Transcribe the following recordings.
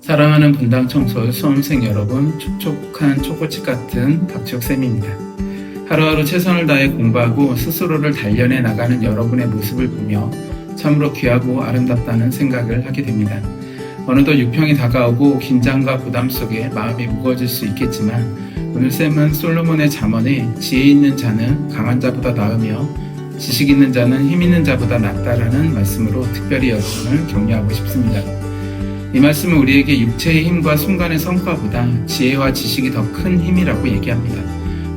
사랑하는 분당 청소 수험생 여러분, 촉촉한 초코칩 같은 박지혁 쌤입니다. 하루하루 최선을 다해 공부하고 스스로를 단련해 나가는 여러분의 모습을 보며 참으로 귀하고 아름답다는 생각을 하게 됩니다. 어느덧 육평이 다가오고 긴장과 부담 속에 마음이 무거워질 수 있겠지만 오늘 쌤은 솔로몬의 잠언에 지혜 있는 자는 강한 자보다 나으며 지식 있는 자는 힘 있는 자보다 낫다라는 말씀으로 특별히 여러분을 격려하고 싶습니다. 이 말씀은 우리에게 육체의 힘과 순간의 성과보다 지혜와 지식이 더 큰 힘이라고 얘기합니다.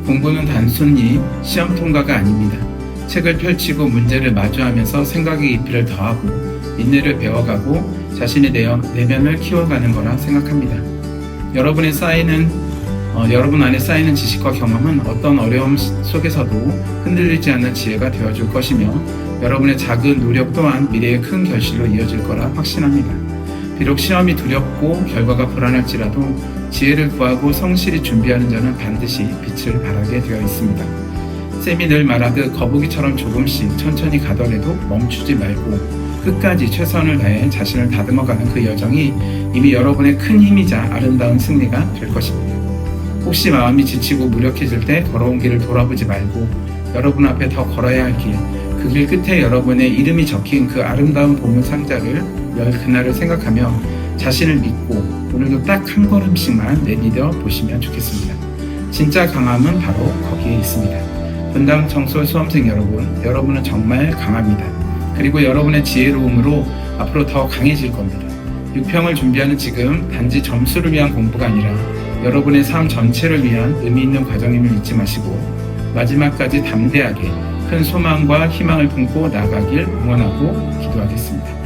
공부는 단순히 시험 통과가 아닙니다. 책을 펼치고 문제를 마주하면서 생각의 깊이를 더하고 인내를 배워가고 자신의 내면을 키워가는 거라 생각합니다. 여러분의 쌓이는 어, 여러분 안에 쌓이는 지식과 경험은 어떤 어려움 속에서도 흔들리지 않는 지혜가 되어줄 것이며 여러분의 작은 노력 또한 미래의 큰 결실로 이어질 거라 확신합니다. 비록 시험이 두렵고 결과가 불안할지라도 지혜를 구하고 성실히 준비하는 자는 반드시 빛을 발하게 되어 있습니다. 쌤이 늘 말하듯 거북이처럼 조금씩 천천히 가더라도 멈추지 말고 끝까지 최선을 다해 자신을 다듬어가는 그 여정이 이미 여러분의 큰 힘이자 아름다운 승리가 될 것입니다. 혹시 마음이 지치고 무력해질 때 걸어온 길을 돌아보지 말고 여러분 앞에 더 걸어야 할 길, 그 길 끝에 여러분의 이름이 적힌 그 아름다운 보물 상자를 열 그날을 생각하며 자신을 믿고 오늘도 딱 한 걸음씩만 내디뎌 보시면 좋겠습니다. 진짜 강함은 바로 거기에 있습니다. 분당 청소 수험생 여러분, 여러분은 정말 강합니다. 그리고 여러분의 지혜로움으로 앞으로 더 강해질 겁니다. 6평을 준비하는 지금 단지 점수를 위한 공부가 아니라 여러분의 삶 전체를 위한 의미 있는 과정임을 잊지 마시고 마지막까지 담대하게 큰 소망과 희망을 품고 나가길 응원하고 기도하겠습니다.